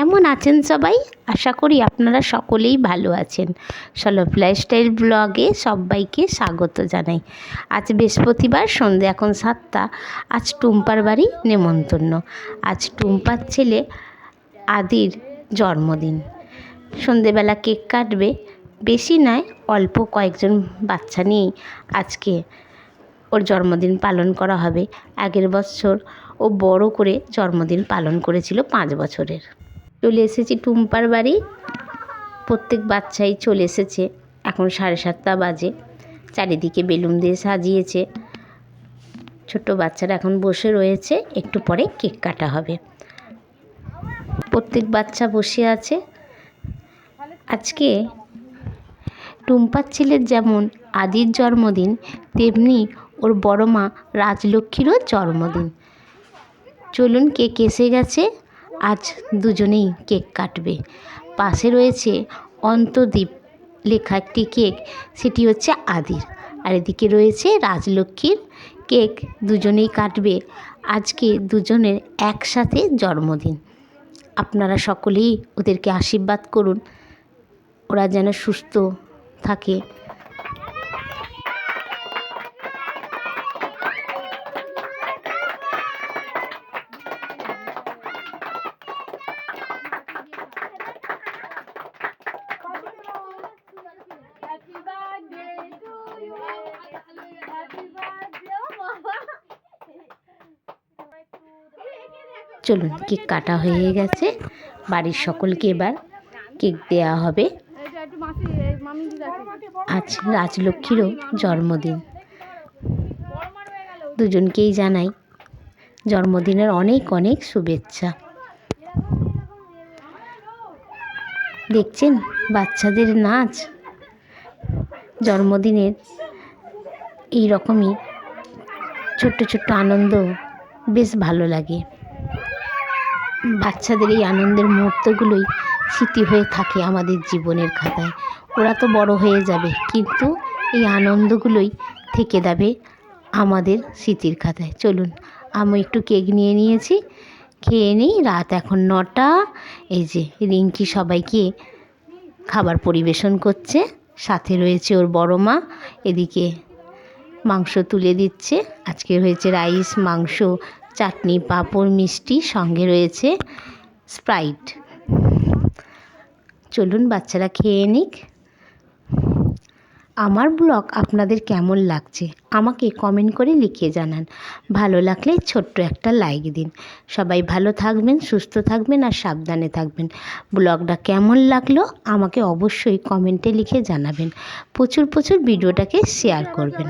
কেমন আছেন সবাই? আশা করি আপনারা সকলেই ভালো আছেন। সলভ লাইফস্টাইল ব্লগে সবাইকে স্বাগত জানাই। আজ বৃহস্পতিবার, সন্ধে এখন সাতটা। আজ টুম্পার বাড়ি নেমন্তন্ন। আজ টুম্পার ছেলে আদির জন্মদিন। সন্ধেবেলা কেক কাটবে। বেশি নয়, অল্প কয়েকজন বাচ্চা নিয়েই আজকে ওর জন্মদিন পালন করা হবে। আগের বছর ও বড় করে জন্মদিন পালন করেছিল পাঁচ বছরের। চলে এসেছি টুম্পার বাড়ি। প্রত্যেক বাচ্চাই চলে এসেছে। এখন সাড়ে সাতটা বাজে। চারিদিকে বেলুন দিয়ে সাজিয়েছে। ছোট বাচ্চারা এখন বসে রয়েছে। একটু পরে কেক কাটা হবে। প্রত্যেক বাচ্চা বসে আছে। আজকে টুম্পার ছেলের যেমন আদির জন্মদিন, তেমনি ওর বড় মা রাজলক্ষ্মীরও জন্মদিন। চলুন কেক এসে গেছে। আজ দুজনেই কেক কাটবে। পাশে রয়েছে অন্তদ্বীপ লেখা একটি কেক, সেটি হচ্ছে আদির। আর এদিকে রয়েছে রাজলক্ষ্মীর কেক, দুজনেই কাটবে। আজকে দুজনের একসাথে জন্মদিন। আপনারা সকলেই ওদেরকে আশীর্বাদ করুন। ওরা যেন সুস্থ থাকে। চলুন, কেক কাটা হয়ে গেছে। বাড়ির সকলকে এবার কেক দেওয়া হবে। আজ রাজলক্ষ্মীরও জন্মদিন। দুজনকেই জানাই জন্মদিনের অনেক অনেক শুভেচ্ছা। দেখছেন বাচ্চাদের নাচ? জন্মদিনের এই রকমই ছোট্ট ছোট্ট আনন্দ বেশ ভালো লাগে। বাচ্চাদের এই আনন্দের মুহূর্তগুলোই স্মৃতি হয়ে থাকে আমাদের জীবনের খাতায়। ওরা তো বড় হয়ে যাবে, কিন্তু এই আনন্দগুলোই থেকে যাবে আমাদের স্মৃতির খাতায়। চলুন, আমি একটু কেক নিয়ে নিয়েছি, খেয়ে নিই, রাত এখন নটা, এই যে রিঙ্কি সবাইকে খাবার পরিবেশন করছে, সাথে রয়েছে ওর বড় মা, এদিকে মাংস তুলে দিচ্ছে, আজকে হয়েছে রাইস, মাংস চাটনি, পাঁপড়, মিষ্টি সঙ্গে রয়েছে স্প্রাইট। চলুন বাচ্চারা খেয়ে নিক। আমার ব্লগ আপনাদের কেমন লাগছে আমাকে কমেন্ট করে লিখে জানান। ভালো লাগলে ছোট্ট একটা লাইক দিন। সবাই ভালো থাকবেন, সুস্থ থাকবেন আর সাবধানে থাকবেন। ব্লগটা কেমন লাগল আমাকে অবশ্যই কমেন্টে লিখে জানাবেন। প্রচুর প্রচুর ভিডিওটাকে শেয়ার করবেন।